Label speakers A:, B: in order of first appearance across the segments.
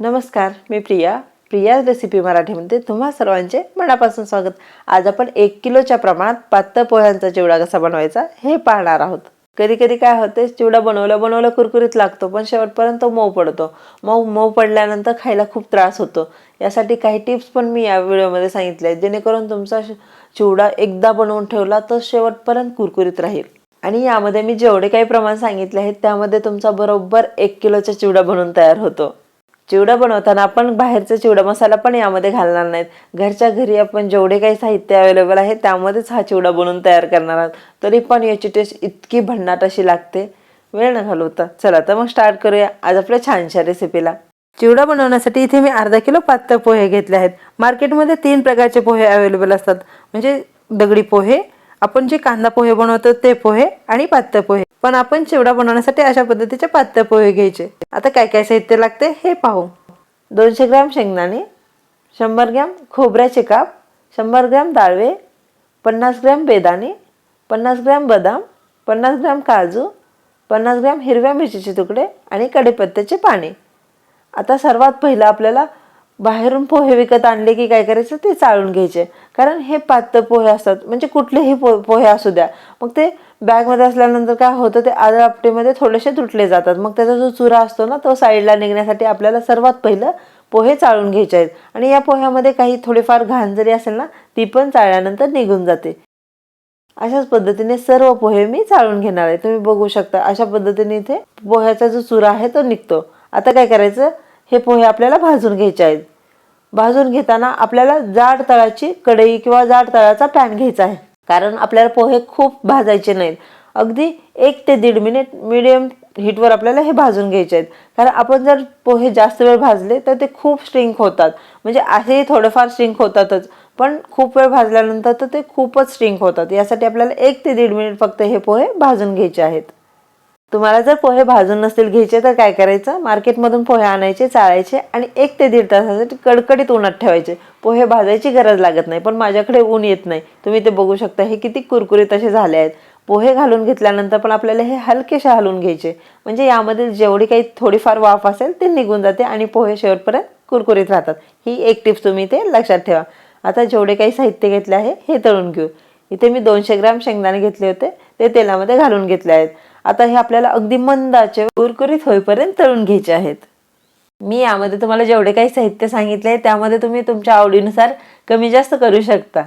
A: नमस्कार मी प्रिया. प्रिया रेसिपी मराठीमध्ये तुम्हा सर्वांचे मनापासून स्वागत. आज आपण एक किलोच्या प्रमाणात पातळ पोह्यांचा चिवडा कसा बनवायचा हे पाहणार आहोत. कधी कधी काय होते चिवडा बनवला बनवला कुरकुरीत लागतो पण शेवटपर्यंत तो मऊ पडतो. मऊ मऊ पडल्यानंतर खायला खूप त्रास होतो. यासाठी काही टिप्स पण मी या व्हिडिओमध्ये सांगितले आहेत. जेणेकरून तुमचा चिवडा एकदा बनवून ठेवला तर शेवटपर्यंत कुरकुरीत राहील. आणि यामध्ये मी जेवढे काही प्रमाण सांगितले आहेत त्यामध्ये तुमचा बरोबर एक किलोचा चिवडा बनवून तयार होतो. चिवडा बनवताना आपण बाहेरचा चिवडा मसाला पण यामध्ये घालणार नाहीत. घरच्या घरी आपण जेवढे काही साहित्य अवेलेबल आहे त्यामध्येच हा चिवडा बनवून तयार करणार आहोत. तरी पण याची टेस्ट इतकी भन्नाट अशी लागते. वेळ न घालवता. चला तर मग स्टार्ट करूया आज आपल्या छानशा रेसिपीला चिवडा बनवण्यासाठी इथे मी अर्धा किलो पातळ पोहे घेतले आहेत. मार्केटमध्ये तीन प्रकारचे पोहे अवेलेबल असतात. म्हणजे दगडी पोहे आपण जे कांदा पोहे बनवतो ते पोहे आणि पातळ पोहे. पण आपण चिवडा बनवण्यासाठी अशा पद्धतीचे पातळ पोहे घ्यायचे. आता काय काय साहित्य लागते हे पाहू. दोनशे ग्रॅम शेंगदाणे शंभर ग्रॅम खोबऱ्याचे काप शंभर ग्रॅम दाळवे पन्नास ग्रॅम बेदाणे पन्नास ग्रॅम बदाम पन्नास ग्रॅम काजू पन्नास ग्रॅम हिरव्या मिरचीचे तुकडे आणि कढीपत्त्याचे पाने. आता सर्वात पहिलं आपल्याला बाहेरून पोहे विकत आणले की काय करायचं? ते चाळून घ्यायचे. कारण हे पातळ पोहे असतात. म्हणजे कुठलेही पो पोहे असू द्या. मग ते बॅगमध्ये असल्यानंतर काय होतं? ते आदळापटीमध्ये थोडेसे तुटले जातात. मग त्याचा जो चुरा असतो ना तो साईडला निघण्यासाठी आपल्याला सर्वात पहिलं पोहे चाळून घ्यायचे आहेत. आणि या पोह्यामध्ये काही थोडीफार घाण जरी असेल ना ती पण चाळल्यानंतर निघून जाते. अशाच पद्धतीने सर्व पोहे मी चाळून घेणार आहे. तुम्ही बघू शकता. अशा पद्धतीने इथे पोह्याचा जो चुरा आहे तो निघतो. आता काय करायचं? हे पोहे आपल्याला भाजून घ्यायचे आहेत. भाजून घेताना आपल्याला जाड तळाची कढई किंवा जाड तळाचा पॅन घ्यायचा आहे. कारण आपल्याला पोहे खूप भाजायचे नाहीत. अगदी एक ते दीड मिनिट मिडियम हीटवर आपल्याला हे भाजून घ्यायचे आहेत. कारण आपण जर पोहे जास्त वेळ भाजले तर ते खूप स्ट्रिंक होतात. म्हणजे असेही थोडेफार स्ट्रिंक होतातच. पण खूप वेळ भाजल्यानंतर तर ते खूपच श्रिंक होतात. यासाठी आपल्याला एक ते दीड मिनिट फक्त हे पोहे भाजून घ्यायचे आहेत. तुम्हाला जर पोहे भाजून नसतील घ्यायचे तर काय करायचं? मार्केटमधून पोहे आणायचे चाळायचे आणि एक ते दीड तासासाठी कडकडीत उन्हात ठेवायचे. पोहे भाजायची गरज लागत नाही पण माझ्याकडे ऊन येत नाही. तुम्ही ते बघू शकता हे किती कुरकुरीत असे झाले आहेत. पोहे घालून घेतल्यानंतर पण आपल्याला हे हलकेशा हलवून घ्यायचे. म्हणजे यामध्ये जेवढी काही थोडीफार वाफ असेल ते निघून जाते आणि पोहे शेवटपर्यंत कुरकुरीत राहतात. ही एक टिप्स तुम्ही ते लक्षात ठेवा. आता जेवढे काही साहित्य घेतले आहे हे तळून घेऊ. इथे मी दोनशे ग्रॅम शेंगदाणे घेतले होते. ते तेलामध्ये घालून घेतले आहेत. आता हे आपल्याला अगदी मंदाचे कुरकुरीत होईपर्यंत तळून घ्यायचे आहेत. मी यामध्ये तुम्हाला जेवढे काही साहित्य सांगितले आहे त्यामध्ये तुम्ही तुमच्या आवडीनुसार कमी जास्त करू शकता.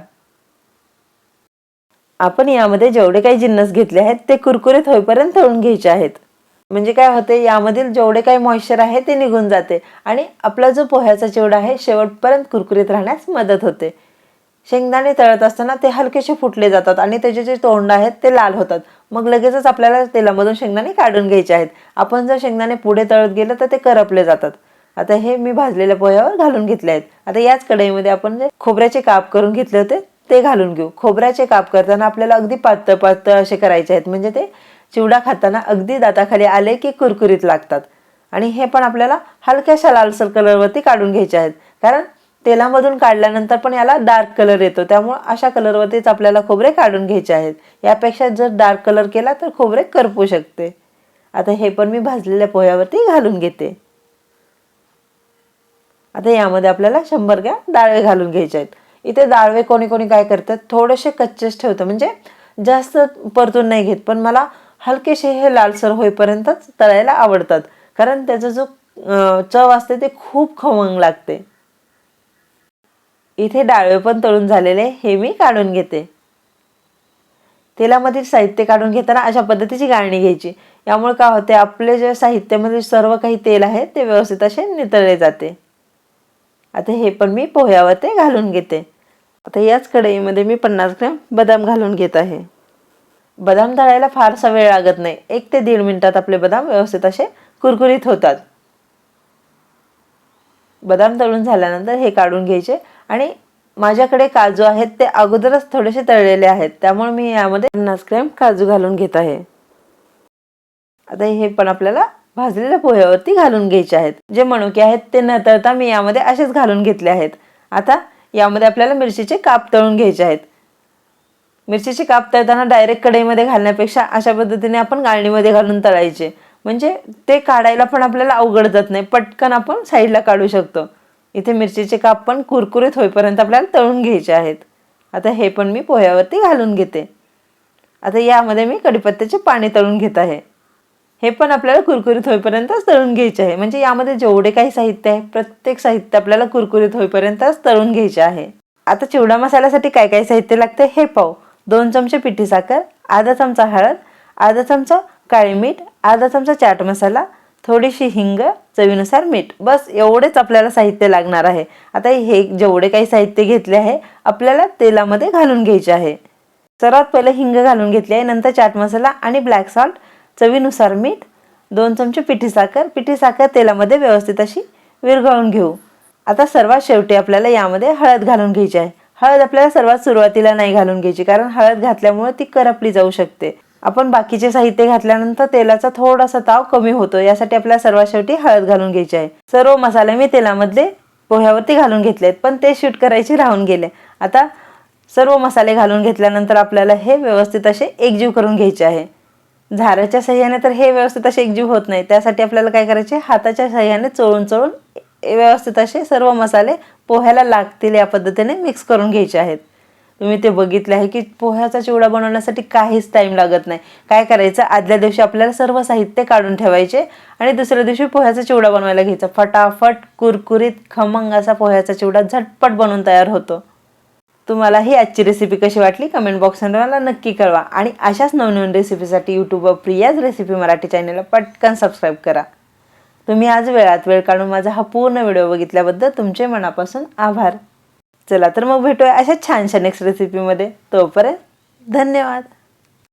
A: आपण यामध्ये जेवढे काही जिन्नस घेतले आहेत ते कुरकुरीत होईपर्यंत तळून घ्यायचे आहेत. म्हणजे काय होते यामधील जेवढे काही मॉइश्चर आहे ते निघून जाते आणि आपला जो पोह्याचा चिवडा आहे शेवटपर्यंत कुरकुरीत राहण्यास मदत होते. शेंगदाणे तळत असताना ते हलकेसे फुटले जातात आणि त्याचे जे तोंड आहेत ते लाल होतात. मग लगेचच आपल्याला तेलामधून शेंगदाणे काढून घ्यायचे आहेत. आपण जर शेंगदाणे पुढे तळत गेलं तर ते करपले जातात. आता हे मी भाजलेल्या पोह्यावर घालून घेतले आहेत. आता याच कढईमध्ये आपण जे खोबऱ्याचे काप करून घेतले होते ते घालून घेऊ. खोबऱ्याचे काप करताना आपल्याला अगदी पातळ पातळ असे करायचे आहेत. म्हणजे ते चिवडा खाताना अगदी दाताखाली आले की कुरकुरीत लागतात. आणि हे पण आपल्याला हलक्याशा लालसर कलरवरती काढून घ्यायचे आहेत. कारण तेलामधून काढल्यानंतर पण याला डार्क कलर येतो. त्यामुळे अशा कलरवरतीच आपल्याला खोबरे काढून घ्यायचे आहेत. यापेक्षा जर डार्क कलर केला तर खोबरे करपू शकते. आता हे पण मी भाजलेल्या पोह्यावरती घालून घेते. आता यामध्ये आपल्याला शंभर ग्रॅम डाळवे घालून घ्यायचे आहेत. इथे डाळवे कोणी कोणी काय करतात? थोडेसे कच्चेच ठेवतं. म्हणजे जास्त परतून नाही घेत पण मला हलकेसे हे लालसर होईपर्यंतच तळायला आवडतात. कारण त्याचा जो चव असते ते खूप खमंग लागते. इथे डाळवे पण तळून झालेले हे मी काढून घेते. तेलामधील साहित्य काढून घेताना अशा पद्धतीची गाळणी घ्यायची. यामुळे काय होते आपले जे साहित्यामध्ये सर्व काही तेल आहे ते व्यवस्थित असे नितळले जाते. आता हे पण मी पोह्यावर ते घालून घेते. आता याच कढईमध्ये मी पन्नास ग्रॅम बदाम घालून घेत आहे. बदाम तळायला फारसा वेळ लागत नाही. एक ते दीड मिनटात आपले बदाम व्यवस्थित असे कुरकुरीत होतात. बदाम तळून झाल्यानंतर हे काढून घ्यायचे. आणि माझ्याकडे काजू आहेत ते अगोदरच थोडेसे तळलेले आहेत. त्यामुळे मी यामध्ये पन्नास ग्रॅम काजू घालून घेत आहे. आता हे पण आपल्याला भाजलेल्या पोह्यावरती घालून घ्यायचे आहेत. जे मणुके आहेत ते न तळता मी यामध्ये असेच घालून घेतले आहेत. आता यामध्ये आपल्याला मिरचीचे काप तळून घ्यायचे आहेत. मिरचीचे काप तळताना डायरेक्ट कढईमध्ये घालण्यापेक्षा अशा पद्धतीने आपण गाळणीमध्ये घालून तळायचे. म्हणजे ते काढायला पण आपल्याला अवघड जात नाही. पटकन आपण साईडला काढू शकतो. इथे मिरचीचे काप पण कुरकुरीत होईपर्यंत आपल्याला तळून घ्यायचे आहेत. आता हे पण मी पोह्यावरती घालून घेते. आता यामध्ये मी कढीपत्त्याचे पाणी तळून घेत आहे. हे पण आपल्याला कुरकुरीत होईपर्यंतच तळून घ्यायचे आहे. म्हणजे यामध्ये जेवढे काही साहित्य आहे प्रत्येक साहित्य आपल्याला कुरकुरीत होईपर्यंतच तळून घ्यायचे आहे. आता चिवडा मसाल्यासाठी काय काय साहित्य लागते हे पाहू. दोन चमचे पिठी साखर अर्धा चमचा हळद अर्धा चमचा काळी मीठ अर्धा चमचा चाट मसाला थोडीशी हिंग चवीनुसार मीठ. बस एवढेच आपल्याला साहित्य लागणार आहे. आता हे जेवढे काही साहित्य घेतले आहे आपल्याला तेलामध्ये घालून घ्यायचे आहे. सर्वात पहिले हिंग घालून घेतली आहे नंतर चाट मसाला आणि ब्लॅक सॉल्ट चवीनुसार मीठ दोन चमचे पिठी साखर. पिठी साखर तेलामध्ये व्यवस्थित अशी विरघळून घेऊ. आता सर्वात शेवटी आपल्याला यामध्ये हळद घालून घ्यायची आहे. हळद आपल्याला सर्वात सुरुवातीला नाही घालून घ्यायची कारण हळद घातल्यामुळे ती करपली जाऊ शकते. आपण बाकीचे साहित्य घातल्यानंतर तेलाचा थोडासा ताव कमी होतो. यासाठी आपल्याला सर्वात शेवटी हळद घालून घ्यायची आहे. सर्व मसाले मी तेलामधले पोह्यावरती घालून घेतलेत पण ते शूट करायचे राहून गेले. आता सर्व मसाले घालून घेतल्यानंतर आपल्याला हे व्यवस्थित असे एकजीव करून घ्यायचे आहे. झाराच्या सहाय्याने तर हे व्यवस्थित असे एकजीव होत नाही. त्यासाठी आपल्याला काय करायचे? हाताच्या सहाय्याने चोळून चोळून व्यवस्थित असे सर्व मसाले पोह्याला लागतील या पद्धतीने मिक्स करून घ्यायचे आहेत. तुम्ही ते बघितले आहे की पोह्याचा चिवडा बनवण्यासाठी काहीच टाईम लागत नाही. काय करायचं? आदल्या दिवशी आपल्याला सर्व साहित्य काढून ठेवायचे आणि दुसऱ्या दिवशी पोह्याचा चिवडा बनवायला घ्यायचा. फटाफट कुरकुरीत खमंग असा पोह्याचा चिवडा झटपट बनवून तयार होतो. तुम्हाला ही आजची रेसिपी कशी वाटली? कमेंट बॉक्समध्ये मला नक्की कळवा. आणि अशाच नवनवीन रेसिपीसाठी यूट्यूबवर प्रियाज रेसिपी मराठी चॅनलला पटकन सबस्क्राईब करा. तुम्ही आज वेळात वेळ काढून माझा हा पूर्ण व्हिडिओ बघितल्याबद्दल तुमचे मनापासून आभार. चला तर मग भेटूया अशा छानशा नेक्स्ट रेसिपीमध्ये तोपर्यंत धन्यवाद.